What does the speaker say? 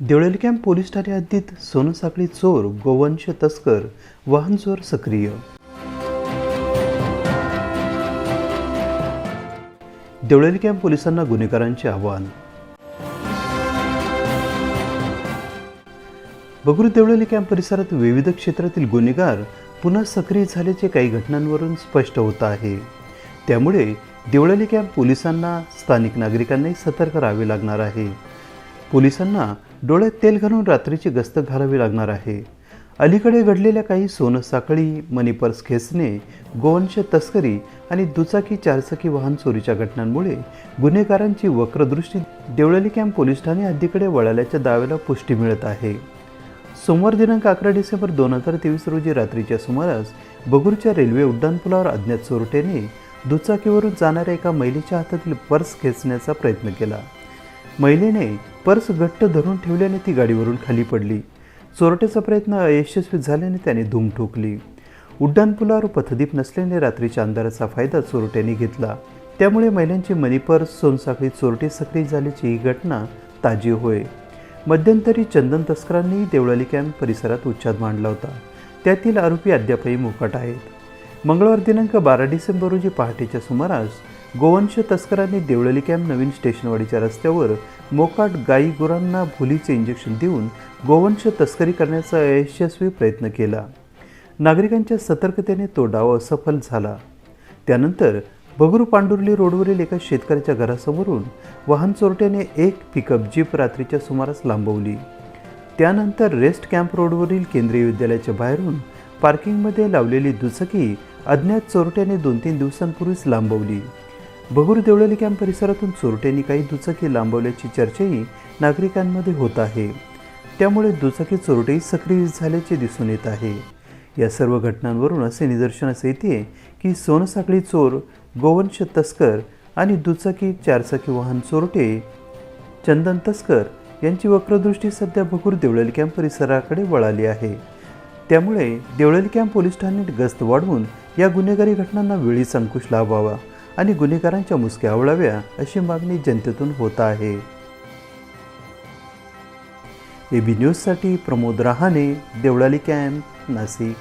Deolali camp police Thane हद्दीत सोनसाखळी चोर गोवंश तस्कर वाहन चोर सक्रिय. देवळाली कॅम्प पोलिसांना गुन्हेगारांचे आव्हान. बगरू देवळेली कॅम्प परिसरात विविध क्षेत्रातील गुन्हेगार पुन्हा सक्रिय झाल्याचे काही घटनांवरून स्पष्ट होत आहे. त्यामुळे देवळेली कॅम्प पोलिसांना स्थानिक नागरिकांनाही सतर्क राहावे लागणार आहे. पोलिसांना डोळ्यात तेल घालून रात्रीची गस्त घालावी लागणार आहे. अलीकडे घडलेल्या काही सोनं साखळी मनी पर्स खेचणे गोवंश तस्करी आणि दुचाकी चारचाकी वाहन चोरीच्या घटनांमुळे गुन्हेगारांची वक्रदृष्टी देवळाली कॅम्प पोलीस ठाणे हद्दीकडे वळाल्याच्या दाव्याला पुष्टी मिळत आहे. सोमवार दिनांक अकरा डिसेंबर दोन हजार तेवीस रोजी रात्रीच्या सुमारास बगूरच्या रेल्वे उड्डाणपुलावर अज्ञात चोरट्याने दुचाकीवरून जाणाऱ्या एका महिलेच्या हातातील पर्स खेचण्याचा प्रयत्न केला. महिलेने पर्स घट्ट धरून ठेवल्याने ती गाडीवरून खाली पडली. चोरट्याचा प्रयत्न अयशस्वी झाल्याने त्याने धूम ठोकली. उड्डाणपुलावर पथदीप नसल्याने रात्रीच्या अंधाराचा फायदा चोरट्याने घेतला. त्यामुळे महिलांची मनी सोनसाखळी चोरटे सक्रिय झाल्याची ही घटना ताजी होय. मध्यंतरी चंदन तस्करांनीही देवळाली कॅम्प परिसरात उच्छाद मांडला होता. त्यातील आरोपी अद्यापही मोकाट आहेत. मंगळवार दिनांक बारा डिसेंबर रोजी पहाटेच्या सुमारास गोवंश तस्करांनी देवळली कॅम्प नवीन स्टेशनवाडीच्या रस्त्यावर मोकाट गाई गुरांना भुलीचे इंजेक्शन देऊन गोवंश तस्करी करण्याचा यशस्वी प्रयत्न केला. नागरिकांच्या सतर्कतेने तो डाव असफल झाला. त्यानंतर बगरू पांडुर्ली रोडवरील एका शेतकऱ्याच्या घरासमोरून वाहन चोरट्याने एक पिकअप जीप रात्रीच्या सुमारास लांबवली. त्यानंतर रेस्ट कॅम्प रोडवरील केंद्रीय विद्यालयाच्या बाहेरून पार्किंगमध्ये लावलेली दुचाकी अज्ञात चोरट्याने दोन तीन दिवसांपूर्वीच लांबवली. बगुर देवळली कॅम्प परिसरातून चोरट्यांनी काही दुचाकी लांबवल्याची चर्चाही नागरिकांमध्ये होत आहे. त्यामुळे दुचाकी चोरटेही सक्रिय झाल्याचे दिसून येत आहे. या सर्व घटनांवरून असे निदर्शनास येते की सोनसाखळी चोर गोवंश तस्कर आणि दुचाकी चारचाकी वाहन चोरटे चंदन तस्कर यांची वक्रदृष्टी सध्या भगूर देवळाली कॅम्प परिसराकडे वळाली आहे. त्यामुळे देवळाली कॅम्प पोलीस ठाण्यात गस्त वाढवून या गुन्हेगारी घटनांना वेळीच अंकुश लावावा आणि गुन्हेगारांच्या मुसक्या आवळाव्या अशी मागणी जनतेतून होत आहे. एबी न्यूजसाठी प्रमोद रहाणे देवळाली कॅम्प नाशिक.